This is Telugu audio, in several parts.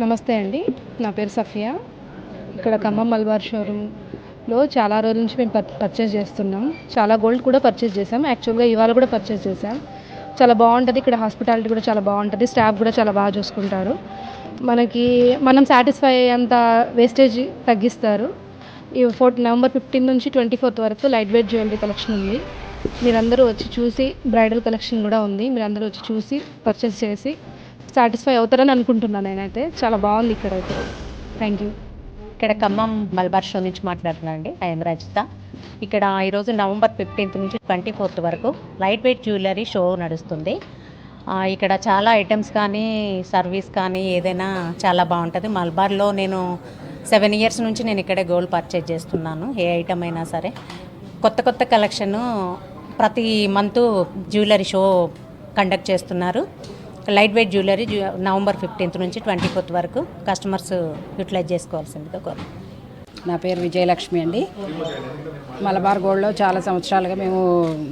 నమస్తే అండి. నా పేరు సఫియా. ఇక్కడ ఖమ్మం మల్బార్ షోరూంలో చాలా రోజుల నుంచి మేము పర్ పర్చేస్ చేస్తున్నాం. చాలా గోల్డ్ కూడా పర్చేస్ చేసాం యాక్చువల్గా ఇవాళ కూడా పర్చేస్ చేసాం చాలా బాగుంటుంది. ఇక్కడ హాస్పిటాలిటీ కూడా చాలా బాగుంటుంది. స్టాఫ్ కూడా చాలా బాగా చూసుకుంటారు. మనకి మనం సాటిస్ఫై అయ్యేంత వేస్టేజ్ తగ్గిస్తారు. ఈ ఫోర్త్ నవంబర్ ఫిఫ్టీన్ నుంచి ట్వంటీ ఫోర్త్ వరకు లైట్ వెయిట్ జ్యువెలరీ కలెక్షన్ ఉంది. మీరందరూ వచ్చి చూసి బ్రైడల్ కలెక్షన్ కూడా ఉంది. మీరందరూ వచ్చి చూసి పర్చేస్ చేసి సాటిస్ఫై అవుతారని అనుకుంటున్నాను నేనైతే. చాలా బాగుంది ఇక్కడ అయితే. థ్యాంక్ యూ ఇక్కడ ఖమ్మం మలబార్ షో నుంచి మాట్లాడుతున్నాను అండి ఐఎమ్ రజిత ఇక్కడ ఈరోజు నవంబర్ ఫిఫ్టీన్త్ నుంచి ట్వంటీ ఫోర్త్ వరకు లైట్ వెయిట్ జ్యువెలరీ షో నడుస్తుంది. ఇక్కడ చాలా ఐటమ్స్ కానీ సర్వీస్ కానీ ఏదైనా చాలా బాగుంటుంది. మల్బార్లో నేను సెవెన్ ఇయర్స్ నుంచి నేను ఇక్కడే గోల్డ్ పర్చేజ్ చేస్తున్నాను. ఏ ఐటమ్ అయినా సరే. కొత్త కొత్త కలెక్షను ప్రతి మంత్ జ్యువెలరీ షో కండక్ట్ చేస్తున్నారు. Light weight jewellery November fifteenth నుంచి ట్వంటీ ఫోర్త్ వరకు కస్టమర్స్ యూటిలైజ్ చేసుకోవాల్సిందిగా కోరు నా పేరు విజయలక్ష్మి అండి. మలబార్ గోల్డ్లో చాలా సంవత్సరాలుగా మేము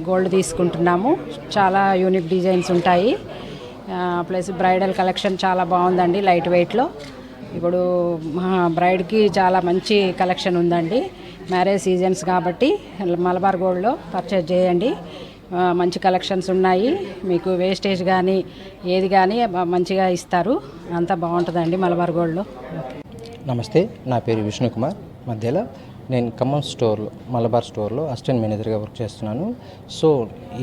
గోల్డ్ తీసుకుంటున్నాము. చాలా యూనిక్ డిజైన్స్ ఉంటాయి. ప్లస్ బ్రైడల్ కలెక్షన్ చాలా బాగుందండి లైట్ వెయిట్లో. ఇప్పుడు మా బ్రైడ్కి చాలా మంచి కలెక్షన్ ఉందండి. మ్యారేజ్ సీజన్స్ కాబట్టి మలబార్ గోల్డ్లో పర్చేజ్ చేయండి. మంచి కలెక్షన్స్ ఉన్నాయి. మీకు వేస్టేజ్ కానీ ఏది కానీ మంచిగా ఇస్తారు. అంతా బాగుంటుందండి మలబార్ గోల్డ్లో. నమస్తే నా పేరు విష్ణుకుమార్. మధ్యలో నేను ఖమ్మం స్టోర్లో మలబార్ స్టోర్లో అసిస్టెంట్ మేనేజర్గా వర్క్ చేస్తున్నాను. సో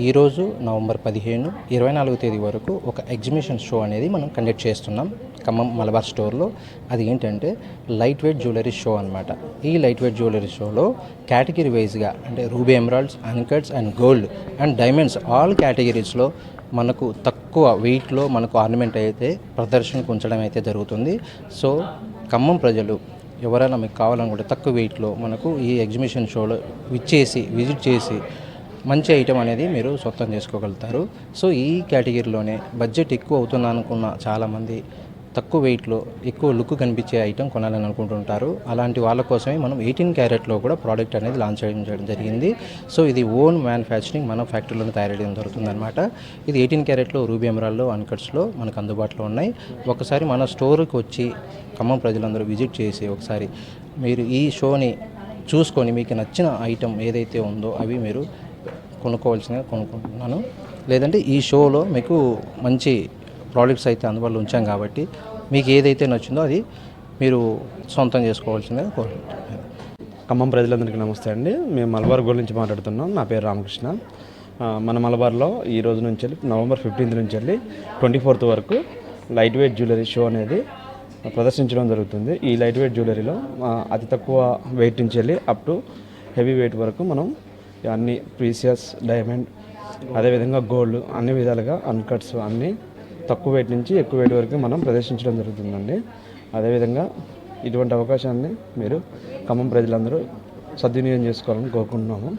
ఈరోజు నవంబర్ పదిహేను ఇరవై నాలుగో తేదీ వరకు ఒక ఎగ్జిబిషన్ షో అనేది మనం కండక్ట్ చేస్తున్నాం. ఖమ్మం మలబార్ స్టోర్లో. అది ఏంటంటే లైట్ వెయిట్ జ్యువెలరీ షో అనమాట ఈ లైట్ వెయిట్ జ్యువెలరీ షోలో కేటగిరీ వైజ్గా అంటే ruby emeralds uncuts and gold and diamonds all కేటగిరీస్లో మనకు తక్కువ వెయిట్లో మనకు ఆర్నమెంట్ అయితే ప్రదర్శనకు ఉంచడం అయితే జరుగుతుంది. సో ఖమ్మం ప్రజలు ఎవరైనా మీకు కావాలనుకుంటే తక్కువ వెయిట్లో మనకు ఈ ఎగ్జిబిషన్ షోలో విచ్చేసి విజిట్ చేసి మంచి ఐటెం అనేది మీరు సొంతం చేసుకోగలుగుతారు. సో ఈ కేటగిరీలోనే బడ్జెట్ ఎక్కువ అవుతుందనుకున్న చాలామంది తక్కువ వెయిట్లో ఎక్కువ లుక్ కనిపించే ఐటెం కొనాలని అనుకుంటుంటారు. అలాంటి వాళ్ళ కోసమే మనం ఎయిటీన్ క్యారెట్లో కూడా ప్రోడక్ట్ అనేది లాంచ్ చేయడం జరిగింది. సో ఇది ఓన్ మ్యానుఫ్యాక్చరింగ్ మన ఫ్యాక్టరీలోనే తయారు చేయడం జరుగుతుందన్నమాట. ఇది ఎయిటీన్ క్యారెట్లో రూబీ ఎమరాల్లో అన్కట్స్లో మనకు అందుబాటులో ఉన్నాయి. ఒకసారి మన స్టోర్కి వచ్చి ఖమ్మం ప్రజలందరూ విజిట్ చేసి ఒకసారి మీరు ఈ షోని చూసుకొని మీకు నచ్చిన ఐటెం ఏదైతే ఉందో అవి మీరు కొనుక్కోవాల్సిందిగా కొనుక్కుంటున్నాను. లేదంటే ఈ షోలో మీకు మంచి ప్రోడక్ట్స్ అయితే అందుబాటులో ఉంచాం కాబట్టి మీకు ఏదైతే నచ్చిందో అది మీరు సొంతం చేసుకోవాల్సిందే కోరుకుంటున్నాను. ఖమ్మం ప్రజలందరికీ నమస్తే అండి. మేము మలబార్ గోల్ నుంచి మాట్లాడుతున్నాం. నా పేరు రామకృష్ణ. మన మలబార్లో ఈ రోజు నుంచి వెళ్ళి నవంబర్ ఫిఫ్టీన్త్ నుంచి వెళ్ళి ట్వంటీ ఫోర్త్ వరకు లైట్ వెయిట్ జ్యువెలరీ షో అనేది ప్రదర్శించడం జరుగుతుంది. ఈ లైట్ వెయిట్ జ్యువెలరీలో అతి తక్కువ వెయిట్ నుంచి వెళ్ళి అప్ టు హెవీ వెయిట్ వరకు మనం అన్ని ప్రీసియస్ డైమండ్ అదేవిధంగా గోల్డ్ అన్ని విధాలుగా అన్కట్స్ అన్నీ తక్కువ వెయిట్ నుంచి ఎక్కువ వెయిట్ వరకు మనం ప్రదర్శించడం జరుగుతుందండి. అదేవిధంగా ఇటువంటి అవకాశాన్ని మీరు ఖమ్మం ప్రజలందరూ సద్వినియోగం చేసుకోవాలని కోరుకుంటున్నాము.